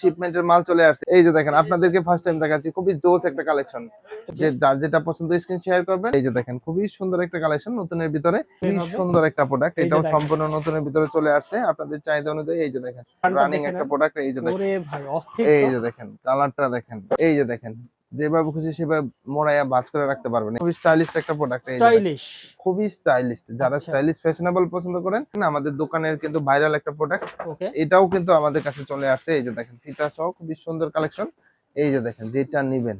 শিপমেন্টের মাল চলে আসছে। এই যে দেখেন আপনাদেরকে ফার্স্ট টাইম দেখাচ্ছি খুবই জোস একটা কালেকশন যে যার যেটা পছন্দ স্ক্রিন শেয়ার করবেন। এই যে দেখেন খুবই সুন্দর একটা কালেকশন নতুনের ভিতরে। খুবই সুন্দর একটা প্রোডাক্ট এটাও সম্পূর্ণ নতুনের ভিতরে চলে আসছে। আপনাদের চাহিদা অনুযায়ী এই যে দেখেন রানিং একটা প্রোডাক্ট এই যে দেখেন। ভাই এই যে দেখেন কালারটা দেখেন। এই যে দেখেন যেভাবে খুশি সেভাবে মোড়াইয়া বাস করে রাখতে পারবেন। খুবই স্টাইলিশ একটা প্রোডাক্ট। স্টাইলিশ খুবই স্টাইলিশ যারা আচ্ছা। স্টাইলিশ ফ্যাশনেবল পছন্দ করেন আমাদের দোকানের কিন্তু ভাইরাল একটা প্রোডাক্ট এটাও কিন্তু আমাদের কাছে চলে আসছে এই যে দেখেন ফিতা সহ খুবই সুন্দর কালেকশন এই যে দেখেন যেটা নিবেন।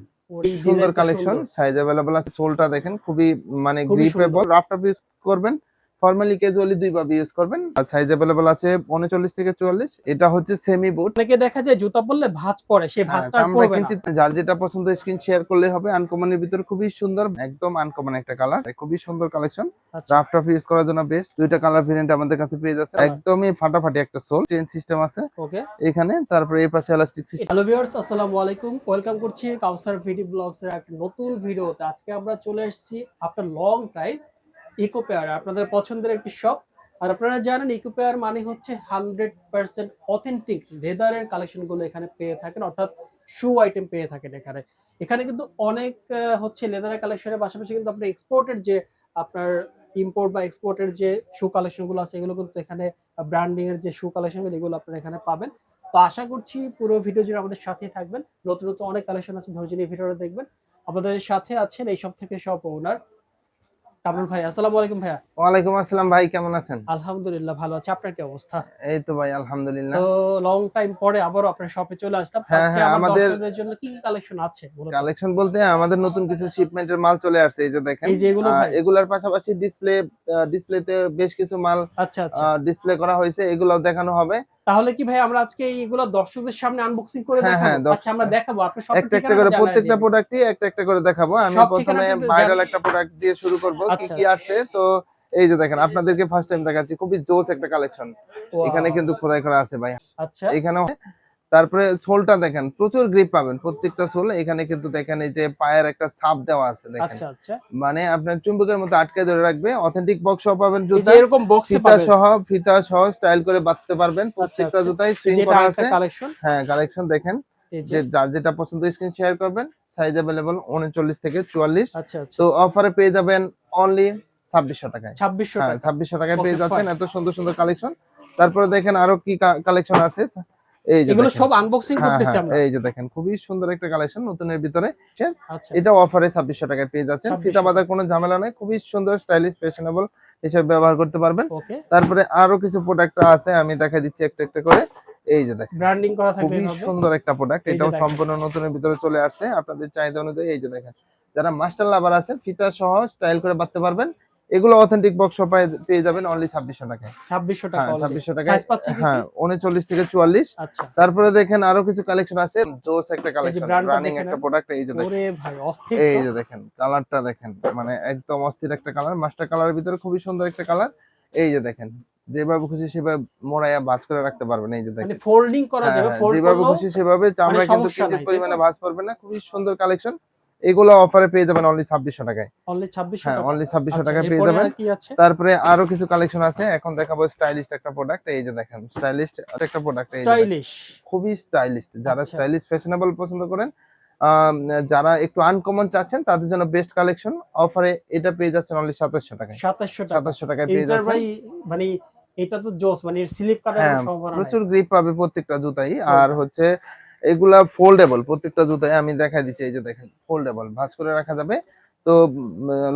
সুন্দর কালেকশন সাইজ অ্যাভেলেবল আছে সোলটা দেখেন খুবই মানে গ্রিপেবল রাফটা ইউজ করবেন ফর্মালি ক্যাজুয়ালি দুই ভাবে ইউজ করবেন। আর সাইজ অ্যাভেলেবল আছে 39 থেকে 44 এটা হচ্ছে সেমি বুট অনেকে দেখা যায় জুতা পরলে ভাঁজ পড়ে সেই ভাঁজটা আর হ্যাঁ, পড়বে কিন্তু না যার যেটা পছন্দ স্ক্রিন শেয়ার করলে হবে। আনকমনের ভিতর খুবই সুন্দর একদম আনকমন একটা কালার খুবই সুন্দর কালেকশন। রাফ টাফ ইউজ করার জন্য বেস্ট দুইটা কালার ভেরিয়েন্ট আমাদের কাছে পেয়ে যাচ্ছে। একদমই ফাটাফাটি একটা সোল চেন সিস্টেম আছে। ওকে এখানে তারপরে এই পাশে এলাস্টিক সিস্টেম হ্যালো ভিউয়ার্স আসসালামু আলাইকুম। ওয়েলকাম করছি কাউসার ভিডি ব্লগস এর একটা নতুন ভিডিওতে। আজকে আমরা চলে এসেছি after long time eco pair আপনাদের পছন্দের একটি শপ আর আপনারা জানেন ইকো পেয়ার মানে হচ্ছে হান্ড্রেড পার্সেন্ট অথেন্টিক লেদারের কালেকশনগুলো এখানে পেয়ে থাকেন, অর্থাৎ শু আইটেম পেয়ে থাকেন এখানে। এখানে কিন্তু অনেক হচ্ছে লেদারের কালেকশনের পাশাপাশি কিন্তু আপনার এক্সপোর্টের যে আপনার ইম্পোর্ট বা এক্সপোর্টের যে শু কালেকশনগুলো আছে, এগুলো কিন্তু এখানে ব্র্যান্ডিং এর যে শু কালেকশনগুলো এগুলো আপনারা এখানে পাবেন। তো আশা করছি পুরো ভিডিও জুড়ে আমাদের সাথে থাকবেন। নতুন নতুন অনেক কালেকশন আছে, ধৈর্য নিয়ে ভিডিওটা দেখবেন। আমাদের সাথে আছেন এই সব থেকে সব ওনার কামরুল ভাই আসসালামু আলাইকুম ভাইয়া। ওয়ালাইকুম আসসালাম ভাই কেমন আছেন? আলহামদুলিল্লাহ ভালো আছে। আপনার কি অবস্থা? এই তো ভাই আলহামদুলিল্লাহ। তো লং টাইম পরে আবারও আপনার শপে চলে আসলাম। হ্যাঁ, আজকে হ্যাঁ, আমাদের আমাদের- জন্য কি কালেকশন আছে কালেকশন বলতে আমাদের নতুন কিছু শিপমেন্টের মাল চলে আসছে এই যে দেখেন। এই যে এগুলো এগুলার পাশাপাশি ডিসপ্লে ডিসপ্লেতে বেশ কিছু মাল আচ্ছা আচ্ছা। ডিসপ্লে করা হয়েছে এগুলো দেখানো হবে। তাহলে কি ভাই আমরা আজকে এইগুলো দর্শকদের সামনে আনবক্সিং করে দেখাবো? হ্যাঁ, দেখাবো আচ্ছা আমরা দেখাবো। আপনি সব একটা একটা করে প্রত্যেকটা প্রোডাক্টই একটা একটা করে দেখাবো। আমি প্রথমে ভাইরাল একটা প্রোডাক্ট দিয়ে শুরু করব। কি আচ্ছা, কি আছে? আসছে তো এই যে দেখেন আপনাদেরকে ফার্স্ট টাইম দেখাচ্ছি। খুবই জোস একটা কালেকশন এখানে কিন্তু খোদাই করা আছে ভাই। আচ্ছা। এখানেও তারপরে সোলটা দেখেন প্রচুর গ্রিপ পাবেন। প্রত্যেকটা সোল এখানে কিন্তু দেখেন এই যে পায়ের একটা ছাপ দেওয়া আছে দেখেন। আচ্ছা আচ্ছা। মানে আপনার চুম্বকের মতো আটকে ধরে রাখবে। অথেন্টিক বক্স পাবেন জুতা। এরকম বক্সে ফিতা পাবেন। সহ ফিতা সহ স্টাইল করে বাঁধতে পারবেন। প্রত্যেকটা আচ্ছা। জুতায় সুইং করা আছে। কালেকশন হ্যাঁ কালেকশন দেখেন। যে। যার যেটা পছন্দ স্ক্রিন শেয়ার করবেন। সাইজ অ্যাভেলেবল উনচল্লিশ থেকে চুয়াল্লিশ। আচ্ছা আচ্ছা। তো অফারে পেয়ে যাবেন অনলি ছাব্বিশশো টাকায়। ছাব্বিশশো হ্যাঁ টাকা। ছাব্বিশশো টাকায় পেয়ে যাচ্ছেন। এত সুন্দর সুন্দর কালেকশন তারপরে দেখেন আরও কি কালেকশন আছে? এই যে এগুলো সব আনবক্সিং হ্যাঁ, করতেছি হ্যাঁ, আমরা। এই যে দেখেন খুবই সুন্দর একটা কালেকশন নতুনের ভিতরে। আচ্ছা। এটা অফারে ছাব্বিশশো টাকায় পেয়ে যাচ্ছেন। ফিতা কোনো ঝামেলা নাই। খুবই সুন্দর স্টাইলিশ ফ্যাশনেবল ব্যবহার করতে পারবেন। তারপরে আরও কিছু প্রোডাক্ট আছে আমি দেখা দিচ্ছি একটা একটা করে। এই যে দেখেন ব্র্যান্ডিং করা থাকবে খুবই সুন্দর একটা প্রোডাক্ট এটাও সম্পূর্ণ নতুনের ভিতরে চলে আসছে। আপনাদের চাহিদা অনুযায়ী এই যে দেখেন যারা মাস্টার লাভার আছে ফিতা সহ স্টাইল করে বাঁধতে পারবেন। এগুলো অথেন্টিক বক্স পেয়ে যাবেন অনলি ছাব্বিশশো টাকায়। 2600 টাকা হ্যাঁ ছাব্বিশশো টাকায় সাইজ পাচ্ছি কি? হ্যাঁ উনচল্লিশ থেকে চুয়াল্লিশ। আচ্ছা। তারপরে দেখেন আরও কিছু কালেকশন আছে। জোস একটা কালেকশন রানিং একটা প্রোডাক্ট এই যে দেখেন। এই যে দেখেন কালারটা দেখেন মানে একদম অস্থির একটা কালার মাস্টার কালারের ভিতরে খুবই সুন্দর একটা কালার এই যে দেখেন যেভাবে খুশি সেভাবে মোড়াইয়া বাস করে রাখতে পারবেন এই যে দেখেন। মানে ফোল্ডিং করা হ্যাঁ, যাবে হ্যাঁ, যেভাবে খুশি সেভাবে চামড়া কিন্তু পরিমাণে? ভাঁজ পড়বে না খুবই সুন্দর কালেকশন এগুলো অফারে পেয়ে যাবেন অনলি ছাব্বিশশো টাকায়। অনলি 2600 হ্যাঁ টাকা। অনলি ছাব্বিশশো আচ্ছা, টাকায় পেয়ে যাবেন। তারপরে আরও কিছু কালেকশন আছে। এখন দেখাবো স্টাইলিশ একটা প্রোডাক্ট এই যে দেখেন স্টাইলিশ একটা প্রোডাক্ট এই স্টাইলিশ খুবই স্টাইলিশ যারা আচ্ছা। স্টাইলিশ ফ্যাশনেবল পছন্দ করেন যারা একটু আনকমন চাচ্ছেন তাদের জন্য বেস্ট কালেকশন অফারে এটা পেয়ে যাচ্ছেন অনলি সাতাশশো টাকায়। 2700 টাকা। সাতাশশো টাকায় পেয়ে যাচ্ছেন। মানে এটা তো জোস মানে স্লিপ কাটার হ্যাঁ, সম্ভাবনা প্রচুর গ্রিপ পাবে প্রত্যেকটা জুতাই। আর হচ্ছে এগুলা ফোল্ডেবল প্রত্যেকটা জুতাই আমি দেখাই দিচ্ছি এই যে দেখেন ফোল্ডেবল ভাঁজ করে রাখা যাবে। তো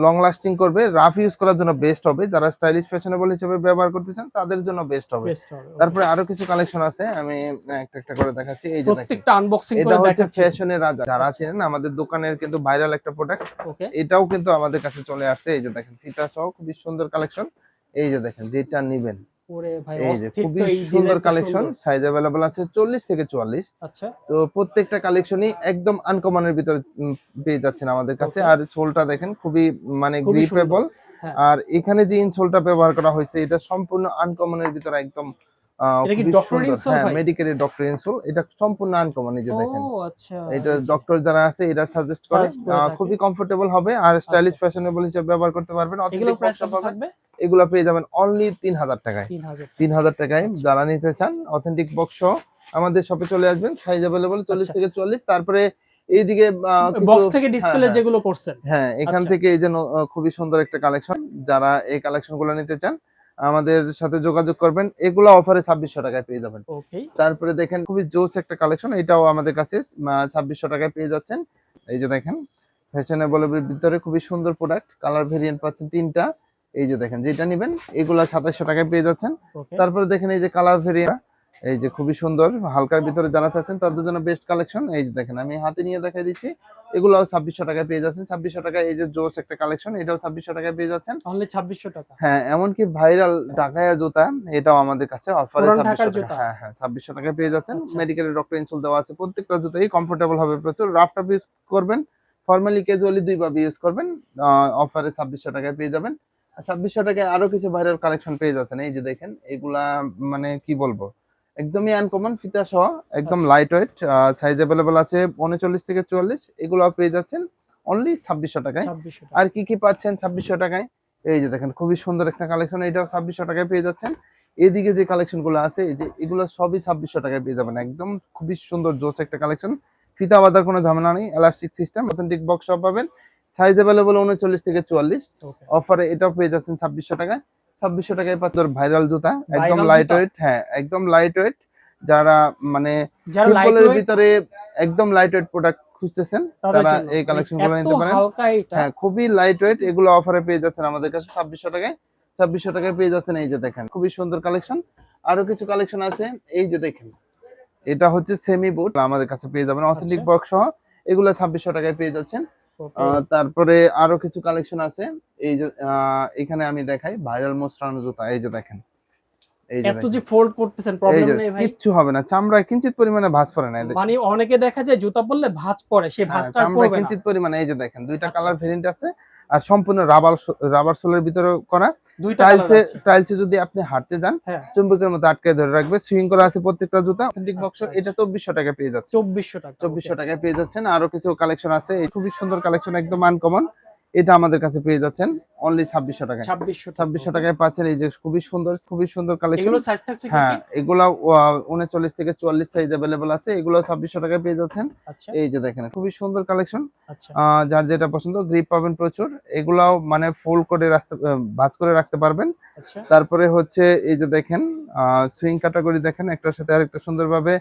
লং লাস্টিং করবে রাফ ইউজ করার জন্য বেস্ট হবে। যারা স্টাইলিশ ফ্যাশনেবল হিসেবে ব্যবহার করতেছেন তাদের জন্য বেস্ট হবে. তারপরে আরও কিছু কালেকশন আছে আমি একটা একটা করে দেখাচ্ছি। এই যে দেখেন প্রত্যেকটা আনবক্সিং করে দেখাচ্ছি। ফ্যাশনের রাজা। যারা আছেন ছিলেন আমাদের দোকানের কিন্তু ভাইরাল একটা প্রোডাক্ট ওকে। এটাও কিন্তু আমাদের কাছে চলে আসছে। এই যে দেখেন ফিতা সহ খুবই সুন্দর কালেকশন এই যে দেখেন যেটা নিবেন। ওরে ভাই খুবই সুন্দর কালেকশন সাইজ আছে চল্লিশ থেকে চুয়াল্লিশ। আচ্ছা। তো প্রত্যেকটা কালেকশনই একদম আনকমনের ভিতরে পেয়ে যাচ্ছেন আমাদের কাছে। আর সোলটা দেখেন খুবই মানে গ্রিপেবল হ্যাঁ। আর এখানে যে ইনসোলটা ব্যবহার করা হয়েছে এটা সম্পূর্ণ আনকমনের ভিতরে একদম হ্যাঁ মেডিকেলের ডক্টর ইনসোল এটা সম্পূর্ণ আনকমন এই যে দেখেন। আচ্ছা এটা ডক্টর যারা আছে এটা সাজেস্ট করে। খুবই কমফোর্টেবল হবে আর স্টাইলিশ আচ্ছা। ফ্যাশনেবল হিসেবে ব্যবহার করতে পারবেন। অথেন্টিক পাবেন। এগুলো পেয়ে যাবেন অনলি তিন হাজার টাকায় তিন হাজার টাকায় আচ্ছা। যারা নিতে চান অথেন্টিক বক্স আমাদের শপে চলে আসবেন সাইজ অ্যাভেলেবল চল্লিশ আচ্ছা। থেকে চল্লিশ। তারপরে এইদিকে বক্স থেকে হ্যাঁ, ডিসপ্লে হ্যাঁ। যেগুলো করছেন। হ্যাঁ এখান আচ্ছা। থেকে এই যে খুবই সুন্দর একটা কালেকশন যারা এই কালেকশনগুলো নিতে চান আমাদের সাথে যোগাযোগ করবেন। এগুলো অফারে ছাব্বিশশো টাকায় পেয়ে যাবেন। তারপরে দেখেন খুবই জোস একটা কালেকশন এটাও আমাদের কাছে ছাব্বিশশো টাকায় পেয়ে যাচ্ছেন। এই যে দেখেন ফ্যাশনেবলের ভিতরে খুবই সুন্দর প্রোডাক্ট কালার ভেরিয়েন্ট পাচ্ছেন তিনটা। এই যে দেখেন যেটা নিবেন এগুলো সাতাশশো টাকায় পেয়ে যাচ্ছেন। তারপরে দেখেন এই যে কালার ভেরিয়া এই যে খুবই সুন্দর হালকার ভিতরে জানা চাচ্ছেন তাদের জন্য বেস্ট কালেকশন এই যে দেখেন আমি হাতে নিয়ে দেখাই দিচ্ছি এগুলোও ছাব্বিশশো টাকায় পেয়ে যাচ্ছেন। ছাব্বিশশো টাকায় এই যে জোস একটা কালেকশন এটাও ছাব্বিশশো টাকায় পেয়ে যাচ্ছেন। অনলি ছাব্বিশশো টাকা। হ্যাঁ এমনকি ভাইরাল ঢাকায়া জুতা এটাও আমাদের কাছে অফারে ছাব্বিশশো টাকা। হ্যাঁ হ্যাঁ ছাব্বিশশো টাকায় পেয়ে যাচ্ছেন। মেডিকেলের ডক্টর ইনসুল দেওয়া আছে প্রত্যেকটা জুতাই কমফোর্টেবল হবে প্রচুর। রাফ টাফ ইউজ করবেন ফর্মালি ক্যাজুয়ালি দুই ভাবে ইউজ করবেন অফারে ছাব্বিশশো টাকায় পেয়ে যাবেন। ছাব্বিশশো টাকায় আরও কিছু ভাইরাল কালেকশন পেয়ে যাচ্ছেন। এই যে দেখেন এগুলা মানে কি বলব? একদমই আনকমন ফিতা সহ একদম। লাইট ওয়েট সাইজ অ্যাভেলেবল আছে উনচল্লিশ থেকে চুয়াল্লিশ। এগুলো পেয়ে যাচ্ছেন অনলি ছাব্বিশশো টাকায়। আর কি কি পাচ্ছেন ছাব্বিশশো টাকায়? এই যে দেখেন খুবই সুন্দর একটা কালেকশন এটাও ছাব্বিশশো টাকায় পেয়ে যাচ্ছেন। এদিকে যে কালেকশনগুলো আছে এই যে এগুলো সবই ছাব্বিশশো টাকায় পেয়ে যাবেন। একদম খুবই সুন্দর জোস একটা কালেকশন ফিতা বাঁধার কোনো ঝামেলা নেই এলাস্টিক সিস্টেম অথেন্টিক বক্স সব পাবেন। সাইজ অ্যাভেলেবল উনচল্লিশ থেকে চুয়াল্লিশ। অফারে এটাও পেয়ে যাচ্ছেন ছাব্বিশশো টাকায়। ছাব্বিশশো টাকায় পাচ্ছেন ভাইরাল জুতা। একদম লাইট ওয়েট হ্যাঁ একদম লাইট ওয়েট যারা মানে ভিতরে একদম লাইট ওয়েট প্রোডাক্ট খুঁজতেছেন তারা এই কালেকশনগুলো নিতে পারেন। হ্যাঁ খুবই লাইট ওয়েট এগুলো অফারে পেয়ে যাচ্ছেন আমাদের কাছে ছাব্বিশশো টাকায়। ছাব্বিশশো টাকায় পেয়ে যাচ্ছেন এই যে দেখেন খুবই সুন্দর কালেকশন আরও কিছু কালেকশন আছে এই যে দেখেন। এটা হচ্ছে সেমি বুট আমাদের কাছে পেয়ে যাবেন। অথেন্টিক আচ্ছা। বক্স সহ এগুলো ছাব্বিশশো টাকায় পেয়ে যাচ্ছেন। তারপরে আরও কিছু কালেকশন আছে। এই যে এখানে আমি দেখাই ভাইরাল মোস্টানো জুতা, এই যে দেখেন। এত। যে ফোল্ড করতেছেন প্রবলেম নেই ভাই। কিচ্ছু হবে না। চামড়ায় কিঞ্চিত পরিমাণে ভাঁজ পড়ে না মানে অনেকে দেখা যায় জুতা পরলে ভাঁজ পড়ে সেই হ্যাঁ, ভাঁজটা পড়বে না। কিঞ্চিত পরিমাণে এই যে দেখেন দুইটা আচ্ছা। কালার ভেরিয়েন্ট আছে আর সম্পূর্ণ রাবার রাবার সোলের ভিতরে করা। টাইলসে টাইলসে যদি আপনি হাঁটতে যান হ্যাঁ। চুম্বকের মতো আটকে ধরে রাখবে। সুইং করা আছে প্রত্যেকটা জুতা। অথেন্টিক বক্স আচ্ছা, এটা চব্বিশশো টাকা পেয়ে যাচ্ছে চব্বিশশো টাকা চব্বিশশো টাকায় পেয়ে যাচ্ছেন। আরও কিছু কালেকশন আছে। খুবই সুন্দর কালেকশন একদম আনকমন এটা আমাদের কাছে পেয়ে যাচ্ছেন অনলি ছাব্বিশশো টাকায়। ছাব্বিশশো ছাব্বিশশো টাকায় পাচ্ছেন এই যে খুবই সুন্দর খুবই সুন্দর কালেকশন হ্যাঁ? এগুলা উনচল্লিশ থেকে চুয়াল্লিশ সাইজ অ্যাভেলেবল আছে এগুলো ছাব্বিশশো টাকায় পেয়ে যাচ্ছেন। আচ্ছা। এই যে দেখেন খুবই সুন্দর কালেকশন আচ্ছা। যার যেটা পছন্দ গ্রিপ পাবেন প্রচুর। এগুলাও মানে ফুল করে রাখতে ভাঁজ করে রাখতে পারবেন। আচ্ছা। তারপরে হচ্ছে এই যে দেখেন সুইং ক্যাটাগরি দেখেন একটার সাথে আরেকটা সুন্দরভাবে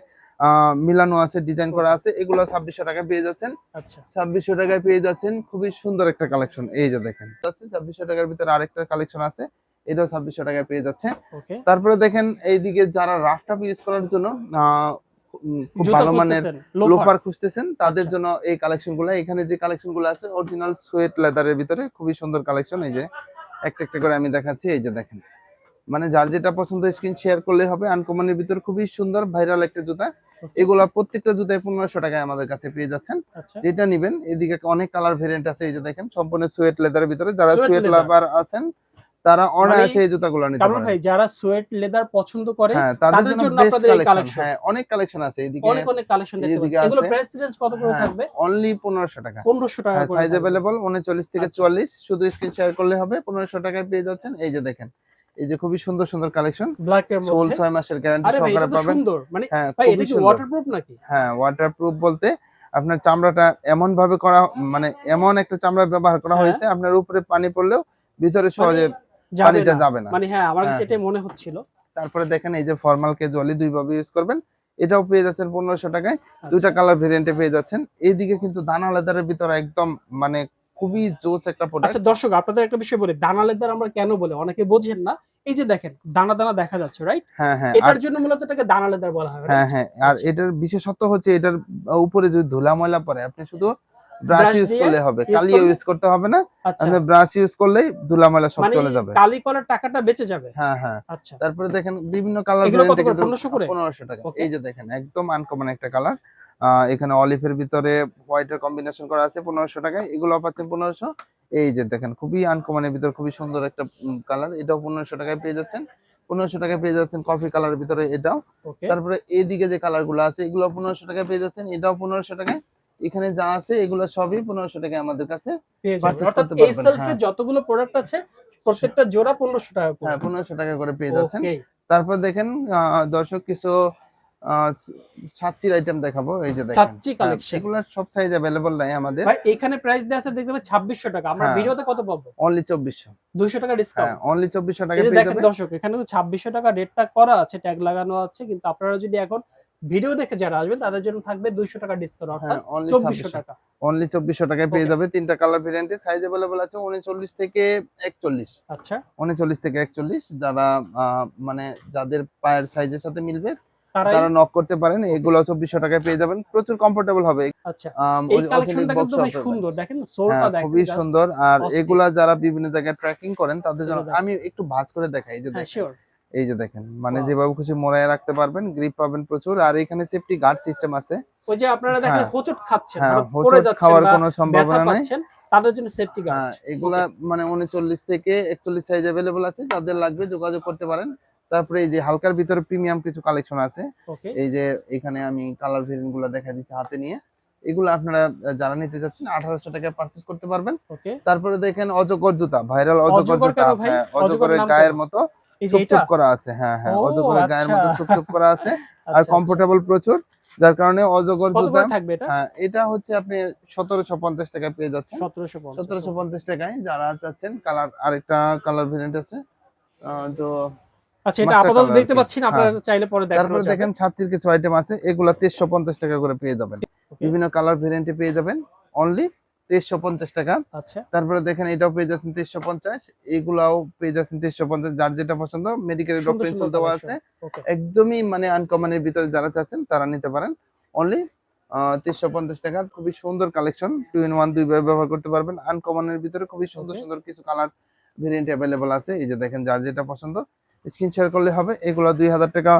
মিলানো আছে ডিজাইন করা আছে এগুলো ছাব্বিশশো টাকায় পেয়ে যাচ্ছেন। আচ্ছা। ছাব্বিশশো টাকায় পেয়ে যাচ্ছেন খুবই সুন্দর একটা কালেকশন এই যে দেখেন। ছাব্বিশশো টাকার ভিতরে আরেকটা কালেকশন আছে এটাও ছাব্বিশশো টাকায় পেয়ে যাচ্ছে তারপরে দেখেন এইদিকে যারা রাফ টাফ ইউজ করার জন্য খুব ভালো মানের। লোফার খুঁজতেছেন তাদের আচ্ছা। জন্য এই কালেকশনগুলো এখানে যে কালেকশনগুলো আছে অরিজিনাল সোয়েট লেদারের ভিতরে খুবই সুন্দর কালেকশন এই যে একটা একটা করে আমি দেখাচ্ছি এই যে দেখেন। মানে যার যেটা পছন্দ স্ক্রিন শেয়ার করলে হবে। আনকমনের ভিতরে খুবই সুন্দর ভাইরাল একটা জুতা। এগুলা প্রত্যেকটা জুতায় পনেরোশো টাকায় আমাদের কাছে পেয়ে যাচ্ছেন। আচ্ছা। যেটা নিবেন এদিকে অনেক কালার ভেরিয়েন্ট আছে এই যে দেখেন সম্পূর্ণ সোয়েট লেদারের ভিতরে। যারা সোয়েট লাভার আছেন তারা অনায়াসে মানে এই জুতাগুলো নিতে কামরুল ভাই যারা সোয়েট লেদার পছন্দ করে হ্যাঁ তাদের তাদের জন্য জন্য আপনাদের এই কালেকশন হ্যাঁ অনেক কালেকশন আছে এদিকে। অনেক অনেক কালেকশন দেখতে এদিকে এগুলো প্রাইস রেঞ্জ কত করে থাকবে? অনলি পনেরোশো টাকা। টাকা সাইজ থেকে আচ্ছা। চুয়াল্লিশ। শুধু স্ক্রিন শেয়ার করলে হবে পনেরোশো টাকায় পেয়ে যাচ্ছেন। এই যে দেখেন এই যে খুবই সুন্দর সুন্দর কালেকশন ব্ল্যাক এর সোল মধ্যে? ছয় মাসের গ্যারান্টি সহকারে পাবেন। সুন্দর। মানে হ্যাঁ ভাই এটা কি ওয়াটারপ্রুফ নাকি? হ্যাঁ ওয়াটার প্রুফ বলতে আপনার চামড়াটা এমন ভাবে করা মানে এমন একটা চামড়া ব্যবহার করা হ্যাঁ। হয়েছে আপনার উপরে পানি পড়লেও ভিতরে সহজে যাবে পানিটা যাবে না। মানে হ্যাঁ আমার কাছে। এটাই মনে হচ্ছিল। তারপরে দেখেন এই যে ফর্মাল ক্যাজুয়ালি দুই ভাবে ইউজ করবেন। এটাও পেয়ে যাচ্ছেন পনেরোশো টাকায়। দুইটা আচ্ছা। কালার ভেরিয়েন্টে পেয়ে যাচ্ছেন। এইদিকে কিন্তু দানা লেদারের ভিতরে একদম মানে খুবই জোস একটা প্রোডাক্ট আচ্ছা দর্শক আপনাদের একটা বিষয় বলি দানা লেদার আমরা কেন বলে? অনেকে বোঝেন না। এই যে দেখেন দানা দানা দেখা যাচ্ছে রাইট হ্যাঁ হ্যাঁ এটার জন্য মূলত এটাকে দানা লেদার বলা হয় হ্যাঁ হ্যাঁ আর আচ্ছা। এটার বিশেষত্ব হচ্ছে এটার উপরে যদি ধুলা ময়লা পড়ে আপনি শুধু ব্রাশ ইউজ করলে হবে কালি ইউজ করতে হবে না আপনি ব্রাশ ইউজ করলেই ধুলা ময়লা সব মানে চলে যাবে। কালি করার টাকাটা বেঁচে যাবে। হ্যাঁ হ্যাঁ। আচ্ছা। তারপরে দেখেন বিভিন্ন কালার এগুলো কত করে? 1500 করে? পনেরোশো টাকা। এই যে দেখেন একদম আনকমন একটা কালার এখানে অলিভের ভিতরে হোয়াইটের কম্বিনেশন করা আছে পনেরোশো টাকায়। এগুলো পাচ্ছেন পনেরোশো। এই যে দেখেন খুবই আনকমনের ভিতরে খুবই সুন্দর একটা কালার এটাও পনেরোশো টাকায় পেয়ে যাচ্ছেন। পনেরোশো টাকায় পেয়ে যাচ্ছেন কফি কালারের ভিতরে এটাও। তারপরে এইদিকে যে কালারগুলো আছে এগুলো পনেরোশো টাকায় পেয়ে যাচ্ছেন। এটাও পনেরোশো টাকায়। এখানে যা আছে এগুলো সবই পনেরোশো টাকায় আমাদের কাছে এই সেলফে হ্যাঁ। যতগুলো প্রোডাক্ট আছে প্রত্যেকটা জোড়া পনেরোশো টাকা হ্যাঁ পনেরোশো টাকা করে পেয়ে যাচ্ছেন। তারপর দেখেন আহ, দর্শক কিছু সাতচির আইটেম দেখাবো এই যে সাচ্চি collection। এগুলো সব সাইজ অ্যাভেলেবল নাই আমাদের। ভাই এখানে প্রাইস দেওয়া আছে দেখতে পাচ্ছি ছাব্বিশশো টাকা। আমরা হ্যাঁ। ভিডিওতে কত পাবো? অনলি চব্বিশশো। দুইশো টাকা হ্যাঁ ডিসকাউন্ট অনলি চব্বিশশো টাকা পেয়ে যাবেন। দর্শক এখানে ছাব্বিশশো টাকা রেটটা করা আছে ট্যাগ লাগানো আছে কিন্তু আপনারা যদি এখন ভিডিও দেখে যারা আসবেন তাদের জন্য থাকবে দুইশো টাকা ডিসকাউন্ট অর্থাৎ হ্যাঁ অনলি চব্বিশশো টাকা। অনলি চব্বিশশো টাকায় পেয়ে যাবে। তিনটা কালার ভেরিয়েন্টে সাইজ অ্যাভেলেবল আছে উনচল্লিশ থেকে একচল্লিশ। আচ্ছা। উনচল্লিশ থেকে একচল্লিশ যারা আহ, মানে যাদের পায়ের সাইজের সাথে মিলবে তারা নক করতে পারেন এগুলো চব্বিশশো টাকায় পেয়ে যাবেন। প্রচুর কমফোর্টেবল হবে। আচ্ছা হ্যাঁ, খুবই সুন্দর। আর এগুলা যারা বিভিন্ন জায়গায় ট্রেকিং করেন তাদের জন্য আমি একটু ভাঁজ করে দেখাই এই যে হ্যাঁ দেখেন। এই যে দেখেন মানে যেভাবে খুশি মোড়ায় রাখতে পারবেন গ্রিপ পাবেন প্রচুর। আর এখানে সেফটি গার্ড সিস্টেম আছে। ওই যে আপনারা দেখেন হ্যাঁ। হোঁচট খাচ্ছেন হ্যাঁ পড়ে যাচ্ছেন খাওয়ার কোনো সম্ভাবনা নাই। তাদের জন্য সেফটি হ্যাঁ গার্ড এগুলা মানে উনচল্লিশ থেকে একচল্লিশ সাইজ অ্যাভেলেবল আছে তাদের লাগবে যোগাযোগ করতে পারেন। তারপরে এই যে হালকার ভিতরে প্রিমিয়াম কিছু কালেকশন আছে। এই যে এখানে আমি কালার ভেরিয়েন্টগুলো দেখা দিচ্ছি হাতে নিয়ে এগুলো আপনারা যারা নিতে চাচ্ছেন আঠারোশো টাকায় পারচেস করতে পারবেন। তারপরে দেখেন অজগর জুতা ভাইরাল অজগর জুতা কেন হ্যাঁ, অজগরের অজগরের গায়ের মতো চুপচুপ করা আছে হ্যাঁ হ্যাঁ অজগরের গায়ের মতো আচ্ছা। চুপচুপ করা আছে। আর আচ্ছা, কমফোর্টেবল প্রচুর যার কারণে অজগর আচ্ছা। জুতা থাকবে এটা? হ্যাঁ এটা হচ্ছে আপনি সতেরোশো পঞ্চাশ টাকায় পেয়ে যাচ্ছেন। সতেরোশো পঞ্চাশ টাকায় যারা চাচ্ছেন কালার আরেকটা কালার ভেরিয়েন্ট আছে। তো আচ্ছা এটা আপাতত দেখতে আপনারা চাইলে পরে দেখানো তারপরে দেখেন ছাত্রীর কিছু আইটেম আছে এগুলা টাকা করে পেয়ে যাবেন। বিভিন্ন কালার ভেরিয়েন্টে পেয়ে যাবেন। অনলি টাকা। আচ্ছা। তারপরে দেখেন এটাও পেয়ে যাচ্ছেন এগুলাও পেয়ে যাচ্ছেন যার যেটা পছন্দ মেডিকেল সুন্দর দেওয়া আছে। একদমই মানে আনকমনের ভিতরে যারা চাচ্ছেন তারা নিতে পারেন। অনলি তেইশশো পঞ্চাশ টাকার খুবই সুন্দর কালেকশন টু ইন ওয়ান দুই ভাবে ব্যবহার করতে পারবেন। আনকমনের ভিতরে খুবই সুন্দর সুন্দর কিছু কালার ভেরিয়েন্ট অ্যাভেলেবল আছে। এই যে দেখেন যার যেটা পছন্দ স্ক্রিন শেয়ার করলে হবে। এগুলো দুই হাজার টাকা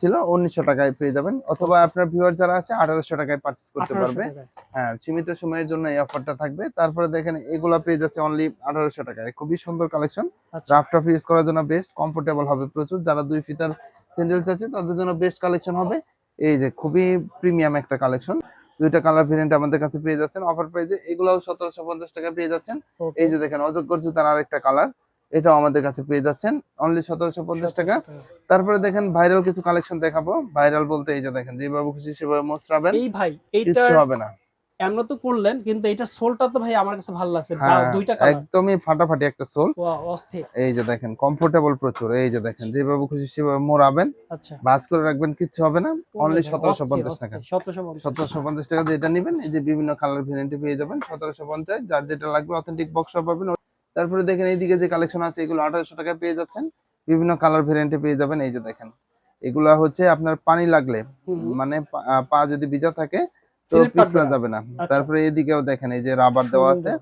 ছিল উনিশশো টাকায় পেয়ে যাবেন। অথবা আপনার ভিউয়ার যারা আছে আঠারোশো টাকায় পারচেস করতে পারবে। হ্যাঁ সীমিত সময়ের জন্য এই অফারটা থাকবে। তারপরে দেখেন এগুলো পেয়ে যাচ্ছে অনলি আঠারোশো টাকায়। খুবই সুন্দর কালেকশন রাফ টাফ ইউজ করার জন্য বেস্ট কমফোর্টেবল হবে প্রচুর। যারা দুই ফিতার স্যান্ডেল আছে তাদের জন্য বেস্ট কালেকশন হবে। এই যে খুবই প্রিমিয়াম একটা কালেকশন দুইটা কালার ভেরিয়েন্ট আমাদের কাছে পেয়ে যাচ্ছেন। অফার প্রাইজে এগুলাও সতেরোশো পঞ্চাশ টাকা পেয়ে যাচ্ছেন। এই যে দেখেন অযোগ্য জুতার আরেকটা কালার এটাও আমাদের কাছে পেয়ে যাচ্ছেন। অনলি সতেরোশো পঞ্চাশ টাকা। তারপরে দেখেন ভাইরাল কিছু কালেকশন দেখাবো। ভাইরাল বলতে এই যে দেখেন যেভাবে খুশি সেভাবে মোস্টরাবেন এই ভাই এইটা হবে না। এমন তো করলেন কিন্তু এটা সোলটা তো ভাই আমার কাছে ভালো লাগছে। হ্যাঁ দুইটা কালার একদমই ফাটাফাটি একটা সোল। অস্থির। এই যে দেখেন কমফোর্টেবল প্রচুর। এই যে দেখেন যেভাবে খুশি সেভাবে মোড়াবেন আচ্ছা। বাস করে রাখবেন কিচ্ছু হবে না। অনলি সতেরোশো পঞ্চাশ টাকা। সতেরোশো পঞ্চাশ। সতেরোশো পঞ্চাশ টাকা যেটা নেবেন। এই যে বিভিন্ন কালার ভেরিয়েন্টে পেয়ে যাবেন। সতেরোশো পঞ্চাশ যার যেটা লাগবে অথেন্টিক বক্স পাবেন। তারপরে দেখেন এইদিকে যে কালেকশন আছে এগুলো আঠারোশো টাকা পেয়ে যাচ্ছেন। বিভিন্ন কালার ভেরিয়েন্টে পেয়ে যাবেন এই যে দেখেন। এগুলা হচ্ছে আপনার পানি লাগলে মানে পা- যদি ভিজা থাকে তো পিছলা যাবে না। আচ্ছা। তারপরে এদিকেও দেখেন এই যে রাবার দেওয়া আছে।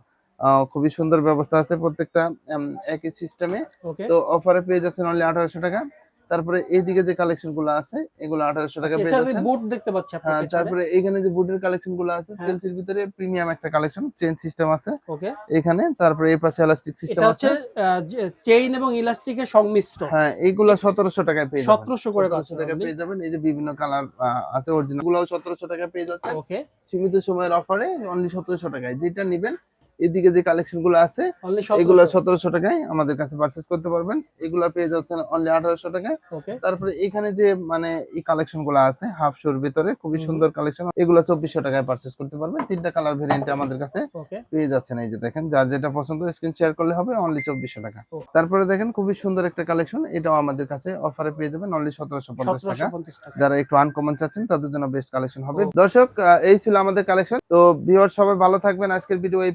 আহ, খুবই সুন্দর ব্যবস্থা আছে প্রত্যেকটা একই সিস্টেমে তো অফারে পেয়ে যাচ্ছেন অনলি আঠারোশো টাকা। তারপরে এইদিকে যে কালেকশনগুলো আছে এগুলো আঠারোশো টাকা বুট দেখতে পাচ্ছি হ্যাঁ, তারপরে এখানে যে বুটের কালেকশনগুলো আছে হ্যাঁ। চেলসির ভিতরে প্রিমিয়াম একটা কালেকশন চেন সিস্টেম আছে। ওকে। এখানে তারপরে এই পাশে এলাস্টিক সিস্টেম আছে। চেইন এবং ইলাস্টিকের সংমিশ্রণ। হ্যাঁ এইগুলো সতেরোশো টাকায় পেয়ে সতেরোশো করে সতেরোশো টাকা পেয়ে যাবেন। এই যে বিভিন্ন কালার আছে অরিজিনালগুলো সতেরোশো টাকা পেয়ে যাচ্ছে ওকে। সীমিত সময়ের অফারে অনলি সতেরোশো টাকায়। যেটা নিবেন এদিকে যে কালেকশনগুলো আছে এগুলো সতেরোশো টাকায় আমাদের কাছে পারচেস করতে পারবেন। এগুলা পেয়ে যাচ্ছেন অনলি আঠারোশো টাকায়। তারপরে এখানে যে মানে এই কালেকশনগুলো আছে হাফ শোর ভিতরে খুবই সুন্দর কালেকশন এগুলো চব্বিশশো টাকায় পারচেস করতে পারবেন। তিনটা কালার ভেরিয়েন্ট আমাদের কাছে পেয়ে যাচ্ছেন। এই যে দেখেন যার যেটা পছন্দ স্ক্রিন শেয়ার করলে হবে অনলি চব্বিশশো টাকা। তারপরে দেখেন খুবই সুন্দর একটা কালেকশন এটাও আমাদের কাছে অফারে পেয়ে যাবেন অনলি সতেরোশো পঞ্চাশ টাকা। যারা একটু আনকমন চাচ্ছেন তাদের জন্য বেস্ট কালেকশন হবে। দর্শক এই ছিল আমাদের কালেকশন তো ভিউয়ার সবাই ভালো থাকবেন। আজকের ভিডিও এই